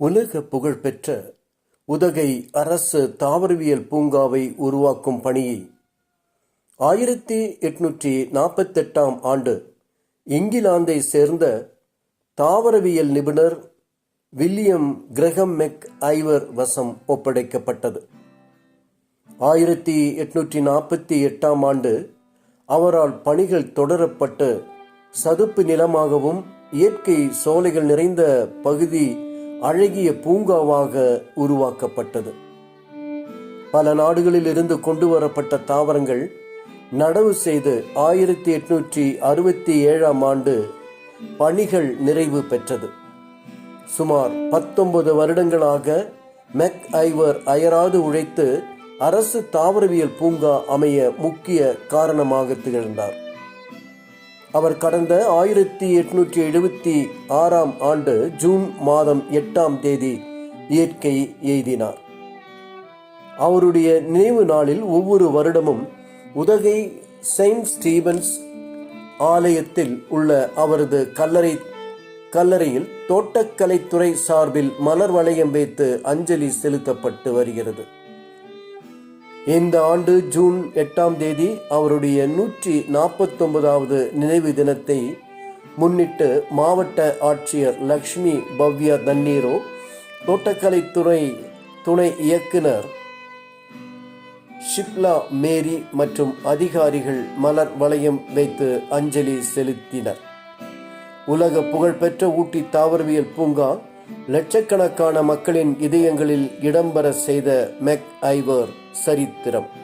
உலக புகழ்பெற்ற உதகை அரசு தாவரவியல் பூங்காவை உருவாக்கும் பணியை ஆயிரத்தி எட்நூற்றி நாற்பத்தெட்டாம் ஆண்டு இங்கிலாந்தை சேர்ந்த தாவரவியல் நிபுணர் வில்லியம் கிரகம் மெக் ஐவர் வசம் ஒப்படைக்கப்பட்டது. ஆயிரத்தி எட்நூற்றி நாற்பத்தி எட்டாம் ஆண்டு அவரால் பணிகள் தொடரப்பட்டு சதுப்பு நிலமாகவும் இயற்கை சோலைகள் நிறைந்த பகுதி அழகிய பூங்காவாக உருவாக்கப்பட்டது. பல நாடுகளில் இருந்து கொண்டு வரப்பட்ட தாவரங்கள் நடவு செய்து ஆயிரத்தி எட்நூற்றி அறுபத்தி ஏழாம் ஆண்டு பணிகள் நிறைவு பெற்றது. சுமார் பத்தொன்பது வருடங்களாக மெக் ஐவர் அயராது உழைத்து அரசு தாவரவியல் பூங்கா அமைய முக்கிய காரணமாக திகழ்ந்தார். அவர் கடந்த ஆயிரத்தி எட்நூற்றி எழுபத்தி ஆறாம் ஆண்டு ஜூன் மாதம் எட்டாம் தேதி இயற்கை எய்தினார். அவருடைய நினைவு நாளில் ஒவ்வொரு வருடமும் உதகை செயின்ட் ஸ்டீபன்ஸ் ஆலயத்தில் உள்ள அவரது கல்லறை கல்லறையில் தோட்டக்கலைத்துறை சார்பில் மலர் வளையம் வைத்து அஞ்சலி செலுத்தப்பட்டு வருகிறது. இந்த ஆண்டு ஜூன் எட்டாம் தேதி அவருடைய நூற்றி நாற்பத்தொன்பதாவது நினைவு தினத்தை முன்னிட்டு மாவட்ட ஆட்சியர் லக்ஷ்மி பவ்யா தண்ணீரோ தோட்டக்கலைத்துறை துணை இயக்குனர் ஷிப்லா மேரி மற்றும் அதிகாரிகள் மலர் வளையம் வைத்து அஞ்சலி செலுத்தினர். உலக புகழ்பெற்ற ஊட்டி தாவரவியல் பூங்கா லட்சக்கணக்கான மக்களின் இதயங்களில் இடம்பெற செய்த மெக் ஐவர் சரித்திரம்.